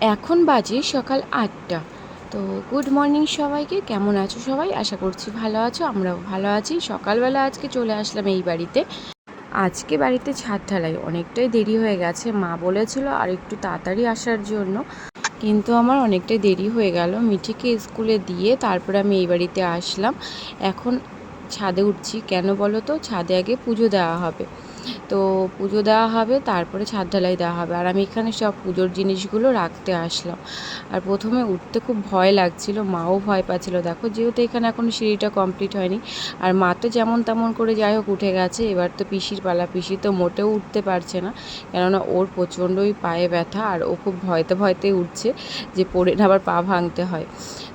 এখন বাজে সকাল আটটা। তো গুড মর্নিং সবাইকে, কেমন আছো সবাই? আশা করছি ভালো আছো, আমরাও ভালো আছি। সকালবেলা আজকে চলে আসলাম এই বাড়িতে। আজকে বাড়িতে ছাদ ঢালাই, অনেকটাই দেরি হয়ে গেছে। মা বলেছিল আর একটু তাড়াতাড়ি আসার জন্য, কিন্তু আমার অনেকটাই দেরি হয়ে গেল। মিঠিকে স্কুলে দিয়ে তারপরে আমি এই বাড়িতে আসলাম। এখন ছাদে উঠছি। কেন বলো তো? ছাদে আগে পুজো দেওয়া হবে। তো পুজো দেওয়া হবে, তারপরে ছাদ ঢালাই দেওয়া হবে। আর আমি এখানে সব পুজোর জিনিসগুলো রাখতে আসলাম। আর প্রথমে উঠতে খুব ভয় লাগছিল, মাও ভয় পাচ্ছিল। দেখো, যেহেতু এখানে এখনও সিঁড়িটা কমপ্লিট হয়নি। আর মা তো যেমন তেমন করে যাই হোক উঠে গেছে। এবার তো পিসির পালা, পিসি তো মোটেও উঠতে পারছে না। কেননা ওর প্রচণ্ডই পায়ে ব্যথা আর ও খুব ভয়তে ভয়তে উঠছে যে পড়ে আবার পা ভাঙতে হয়।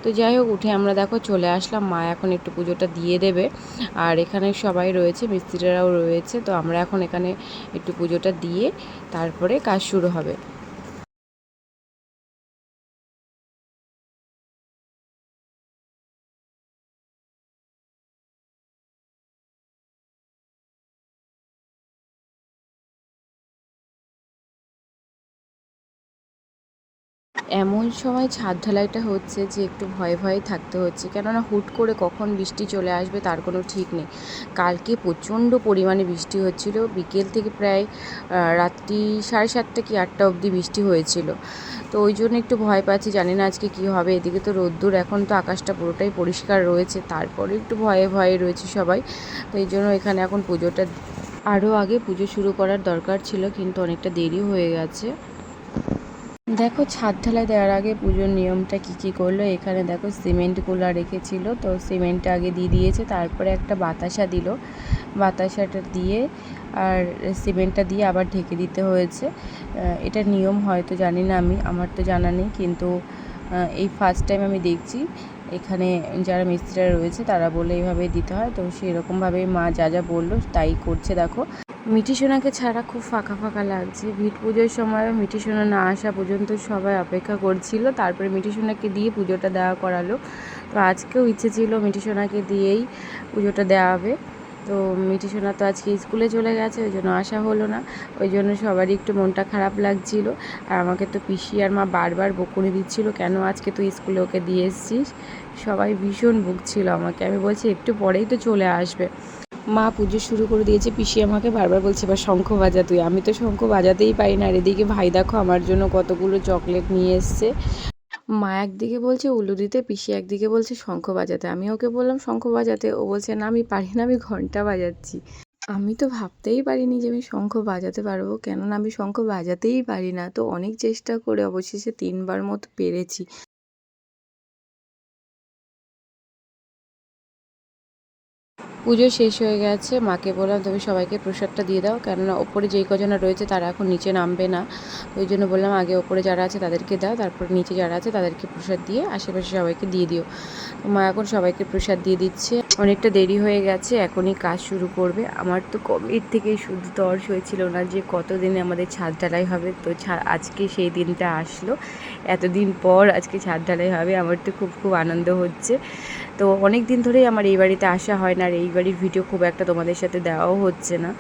তো যাই হোক, উঠে আমরা দেখো চলে আসলাম। মা এখন একটু পুজোটা দিয়ে দেবে। আর এখানে সবাই রয়েছে, মিস্ত্রিরাও রয়েছে। তো আমরা এখন এখানে একটু পুজোটা দিয়ে তারপরে কাজ শুরু হবে। এমন সময় ছাদ ঢালাইটা হচ্ছে যে একটু ভয়ে ভয়ে থাকতে হচ্ছে। কেননা হুট করে কখন বৃষ্টি চলে আসবে তার কোনো ঠিক নেই। কালকে প্রচণ্ড পরিমাণে বৃষ্টি হচ্ছিল। বিকেল থেকে প্রায় রাত্রি সাড়ে সাতটা কি আটটা অবধি বৃষ্টি হয়েছিল। তো ওই জন্য একটু ভয় পাচ্ছি, জানি না আজকে কী হবে। এদিকে তো রোদ্দুর, এখন তো আকাশটা পুরোটাই পরিষ্কার রয়েছে। তারপরে একটু ভয়ে ভয়ে রয়েছে সবাই। তো এই জন্য এখানে এখন পুজোটা আরও আগে পুজো শুরু করার দরকার ছিল, কিন্তু অনেকটা দেরি হয়ে গেছে। দেখো, ছাদ ঢালাই দেওয়ার আগে পুজোর নিয়মটা কী কী করল? এখানে দেখো সিমেন্টগুলো রেখেছিল। তো সিমেন্টটা আগে দিয়ে দিয়েছে, তারপরে একটা বাতাসা দিল। বাতাসাটা দিয়ে আর সিমেন্টটা দিয়ে আবার ঢেকে দিতে হয়েছে। এটা নিয়ম হয়তো জানি না আমি, আমার তো জানা নেই। কিন্তু এই ফার্স্ট টাইম আমি দেখছি, এখানে যারা মিস্ত্রিরা রয়েছে, তারা বলে এইভাবেই দিতে হয়। তো সেরকমভাবেই মা যা যা বলল, তাই করছে, দেখো। মিঠি সোনাকে ছাড়া খুব ফাঁকা ফাঁকা লাগছে। ভিট পুজোর সময় মিঠি সোনা না আসা পর্যন্ত সবাই অপেক্ষা করছিল। তারপরে মিঠি সোনাকে দিয়ে পুজোটা দেওয়া করালো। তো আজকেও ইচ্ছে ছিল মিঠি সোনাকে দিয়েই পুজোটা দেওয়া হবে তো মিঠি সোনা তো আজকে স্কুলে চলে গেছে, ওই জন্য আসা হলো না। ওই জন্য সবারই একটু মনটা খারাপ লাগছিল। আর আমাকে তো পিসি আর মা বারবার বকুনি দিচ্ছিল, কেন আজকে তুই স্কুলে ওকে দিয়ে এসছিস? সবাই ভীষণ ভুগছিল আমাকে। আমি বলছি, একটু পরেই তো চলে আসবে। মা পুজো শুরু করে দিয়েছে, পিসি আমাকে বারবার বলছে, এবার শঙ্খ বাজা তুই। আমি তো শঙ্খ বাজাতেই পারি না। আর এদিকে ভাই দেখো, আমার জন্য কতগুলো চকলেট নিয়ে এসছে। মা একদিকে বলছে উলু দিতে। পিসি একদিকে বলছে, শঙ্খ বাজাতে। আমি ওকে বললাম, শঙ্খ বাজাতে? ও বলছে, না, আমি পারি না, আমি ঘণ্টা বাজাচ্ছি। আমি তো ভাবতেই পারিনি যে আমি শঙ্খ বাজাতে পারব। কেননা, আমি শঙ্খ বাজাতেই পারি না। তো অনেক চেষ্টা করে অবশেষে তিনবার মতো পেরেছি। পুজো শেষ হয়ে গেছে, মাকে বললাম, তুমি সবাইকে প্রসাদটা দিয়ে দাও। কেননা ওপরে যেই কজনা রয়েছে তারা এখন নিচে নামবে না। ওই জন্য বললাম, আগে ওপরে যারা আছে তাদেরকে দাও, তারপর নিচে যারা আছে তাদেরকে প্রসাদ দিয়ে আশেপাশে সবাইকে দিয়ে দিও। মা এখন সবাইকে প্রসাদ দিয়ে দিচ্ছে। অনেকটা দেরি হয়ে গেছে, এখনই কাজ শুরু করবে। আমার তো কবির থেকেই শুধু তর্স হয়েছিল না যে কতদিনে আমাদের ছাদ ঢালাই হবে, তো আজকে সেই দিনটা আসলো। এতদিন পর আজকে ছাদ ঢালাই হবে, আমার তো খুব খুব আনন্দ হচ্ছে। তো অনেক দিন ধরেই আমার এই বাড়িতে আসা হয় না আর এই বাড়ির ভিডিও খুব একটা তোমাদের সাথে দেওয়াও হচ্ছে না।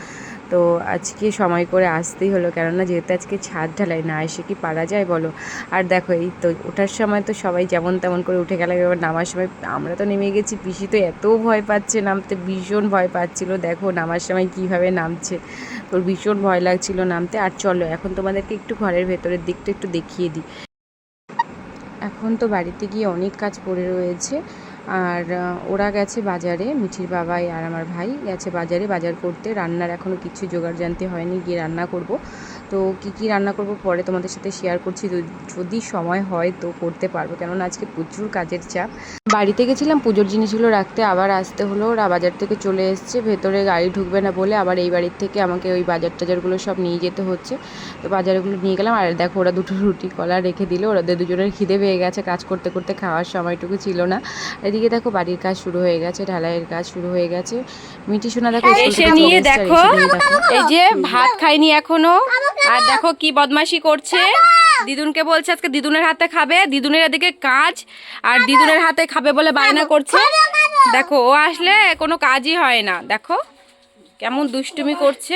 তো আজকে সময় করে আসতেই হলো, কেননা যেহেতু আজকে ছাদ ঢালাই, না এসে কি পারা যায় বলো? আর দেখো, এই তো ওঠার সময় তো সবাই যেমন তেমন করে উঠে গেলাম এবার নামার সময় আমরা তো নেমে গেছি, পিসি তো এত ভয় পাচ্ছে, নামতে ভীষণ ভয় পাচ্ছিল। দেখো নামার সময় কীভাবে নামছে তোর ভীষণ ভয় লাগছিল নামতে। আর চলো, এখন তোমাদেরকে একটু ঘরের ভেতরের দিকটা একটু দেখিয়ে দিই। এখন তো বাড়িতে গিয়ে অনেক কাজ পড়ে রয়েছে আর ওরা গেছে বাজারে, মিঠির বাবাই আর আমার ভাই গেছে বাজারে, বাজার করতে। রান্নার এখনও কিছু জোগাড় জানতে হয়নি, গিয়ে রান্না করব। তো কি কি রান্না করব পরে তোমাদের সাথে শেয়ার করছি। যদি সময় হয় তো করতে পারব। কেননা আজকে প্রচুর কাজের চাপ। বাড়িতে গেছিলাম পুজোর জিনিসগুলো রাখতে আবার আসতে হলো। ওরা বাজার থেকে চলে এসছে ভেতরে গাড়ি ঢুকবে না বলে আবার এই বাড়ির থেকে আমাকে ওই বাজার টাজারগুলো সব নিয়ে যেতে হচ্ছে। তো বাজারগুলো নিয়ে গেলাম আর দেখো ওরা দুটো রুটি কলা রেখে দিল। ওদের দুজনের খিদে পেয়ে গেছে কাজ করতে করতে খাওয়ার সময়টুকু ছিল না। এদিকে দেখো বাড়ির কাজ শুরু হয়ে গেছে ঢালাইয়ের কাজ শুরু হয়ে গেছে। মিটি সোনা দেখো এসে নিয়ে দেখো। এই যে ভাত খাইনি এখনও। আর দেখো কি বদমাশি করছে। দিদুনকে বলছে আজকে দিদুনের হাতে খাবে দিদুনের এদিকে কাজ আর দিদুনের হাতে খাবে বলে বায়না করছে। দেখো ও আসলে কোনো কাজই হয় না। দেখো কেমন দুষ্টুমি করছে।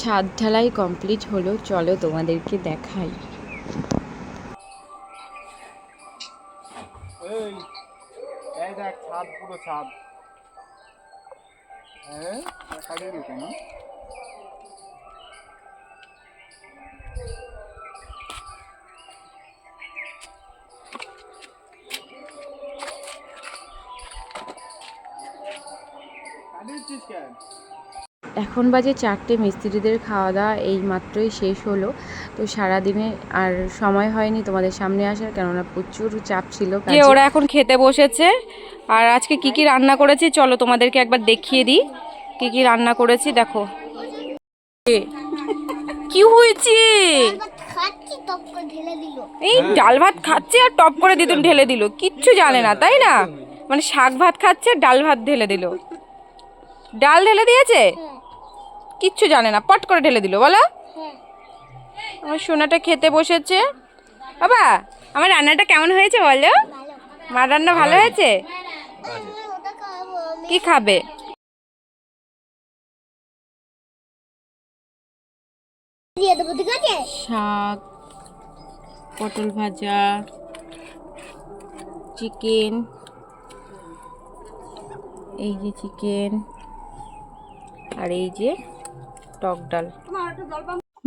ছাদ ঢালাই কমপ্লিট হলো চলো তোমাদেরকে দেখাই। দেখ ছাদ পুরো ছাদ। হ্যাঁ কেন? এখন বাজে চারটে মিস্ত্রিদের খাওয়া দাওয়া এই মাত্রই শেষ হলো। তো সারাদিনে আর সময় হয়নি তোমাদের সামনে আসার কেননা প্রচুর চাপ ছিল যে ওরা এখন খেতে বসেছে? আর আজকে কি কি রান্না করেছি? চলো তোমাদেরকে একবার দেখিয়ে দিই। কি কি রান্না করেছি দেখো। কি হয়েছে? খাচ্ছি টপ করে ঢেলে দিল এই ডাল ভাত খাচ্ছে আর টপ করে দিতুন ঢেলে দিল। কিচ্ছু জানে না তাই না? মানে শাক ভাত খাচ্ছে আর ডাল ভাত ঢেলে দিল। ডাল ঢেলে দিয়েছে? কিচ্ছু জানে না পট করে ঢেলে দিল বলো। হ্যাঁ। আমার সোনাটা খেতে বসেছে। বাবা আমার রান্নাটা কেমন হয়েছে বলো? ভালো। মার রান্না ভালো হয়েছে? আমি ওটা খাব আমি কি খাবে শাক পটল ভাজা চিকেন। এই যে চিকেন। আর এই যে টক ডাল।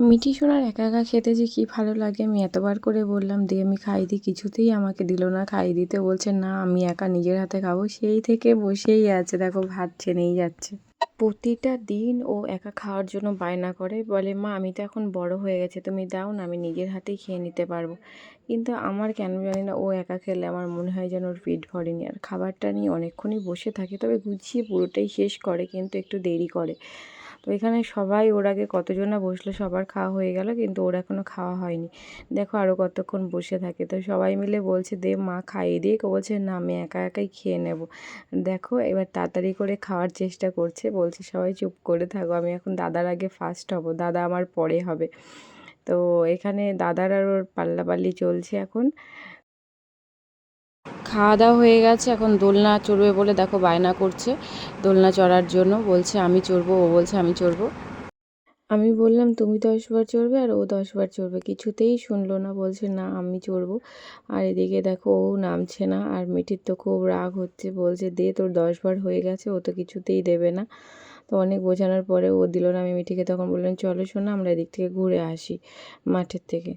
মিঠি সোনার একা একা খেতে যে কি ভালো লাগে, আমি এতবার করে বললাম দিয়ে আমি খাই দিই কিছুতেই আমাকে দিল না, খাই দিতে বলছে, না, আমি একা নিজের হাতে খাব। সেই থেকে বসেই আছে, দেখো, ভাত চেনেই যাচ্ছে। প্রতিটা দিন ও একা খাওয়ার জন্য বায়না করে, বলে, মা, আমি তো এখন বড় হয়ে গেছে, তুমি দাও না, আমি নিজের হাতেই খেয়ে নিতে পারব। কিন্তু আমার কেন জানি না ও একা খেলে আমার মনে হয় যেন ওর পেট ভরেনি। আর খাবারটা নিয়ে অনেকক্ষণই বসে থাকে, তবে গুছিয়ে পুরোটাই শেষ করে, কিন্তু একটু দেরি করে। তো এখানে সবাই ওর আগে কতজন না বসল সবার খাওয়া হয়ে গেল, কিন্তু ওর এখনও খাওয়া হয়নি। দেখো আরও কতক্ষণ বসে থাকে। তো সবাই মিলে বলছে, দে মা খাইয়ে দিয়ে ও বলছে, না, আমি একা একাই খেয়ে নেব। দেখো এবার তাড়াতাড়ি করে খাওয়ার চেষ্টা করছে, বলছে, সবাই চুপ করে থাকো, আমি এখন দাদার আগে ফার্স্ট হব, দাদা আমার পরে হবে। তো এখানে দাদার আর ওর পাল্লাপাল্লি চলছে এখন। খাওয়া দাওয়া হয়ে গেছে, এখন দোলনা চড়বে বলে দেখো বায়না করছে। দোলনা চড়ার জন্য বলছে, আমি চড়বো, ও বলছে, আমি চড়বো। আমি বললাম, তুমি দশবার চড়বে আর ও দশবার চড়বে। কিছুতেই শুনলো না, বলছে, না, আমি চড়বো। আর এদিকে দেখো ও নামছে না, আর মিঠির তো খুব রাগ হচ্ছে, বলছে, দে, তোর দশবার হয়ে গেছে, ও তো কিছুতেই দেবে না। তো অনেক বোঝানোর পরে ও দিল না আমি তখন বললাম চলো শোনা আমরা এদিক থেকে ঘুরে আসি মাঠের থেকে।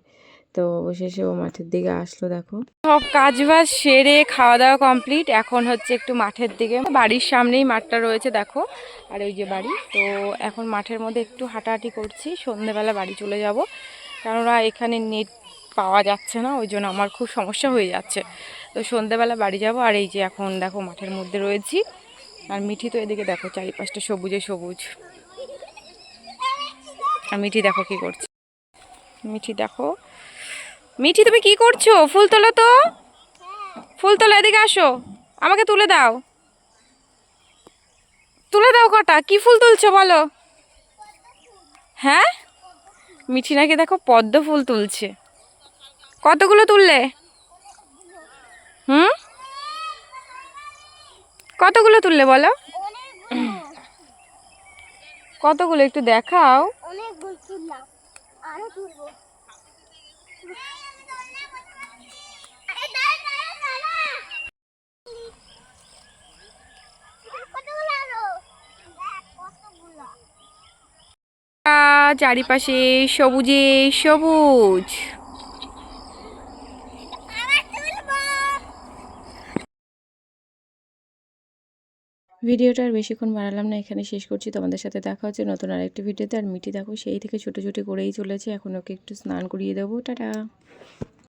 তো অবশেষে ও মাঠের দিকে আসলো, দেখো। সব কাজ বাজ সেরে খাওয়া দাওয়া কমপ্লিট। এখন হচ্ছে একটু মাঠের দিকে। বাড়ির সামনেই মাঠটা রয়েছে, দেখো, আর ওই যে বাড়ি। তো এখন মাঠের মধ্যে একটু হাঁটাহাঁটি করছি। সন্ধেবেলা বাড়ি চলে যাব। কেননা এখানে নেট পাওয়া যাচ্ছে না, ওই জন্য আমার খুব সমস্যা হয়ে যাচ্ছে। তো সন্ধেবেলা বাড়ি যাব। আর এই যে এখন, দেখো, মাঠের মধ্যে রয়েছি। আর মিঠি তো এদিকে দেখো, চারিপাশটা সবুজে সবুজ। আর মিঠি দেখো কি করছে। মিঠি দেখো। মিঠি, তুমি কি করছ? ফুল তোলো তো। ফুল তোলো, এদিকে আসো। আমাকে তুলে দাও। তুলে দাও কটা। কি ফুল তুলছো বলো। হ্যাঁ? মিঠি নাকি দেখো পদ্ম ফুল তুলছে। কতগুলো তুললে? হুম? কতগুলো তুললে বলো? কতগুলো একটু দেখাও। চারিপাশে সবুজে তুললাম আরও তুলবো এই দাঁড়া, দাঁড়া, দাঁড়া। কতগুলো আরও? দেখ, কতগুলো। আহ, চারিপাশে সবুজে সবুজ আবার তুলবো। ভিডিওটা আর বেশিক্ষণ বাড়ালাম না, এখানে শেষ করছি। তোমাদের সাথে দেখা হচ্ছে নতুন আরেকটি ভিডিওতে। আর মিটি দেখো, সেই থেকে ছোটো ছোটো করেই চলেছে। এখন ওকে একটু স্নান করিয়ে দেবো। টাটা!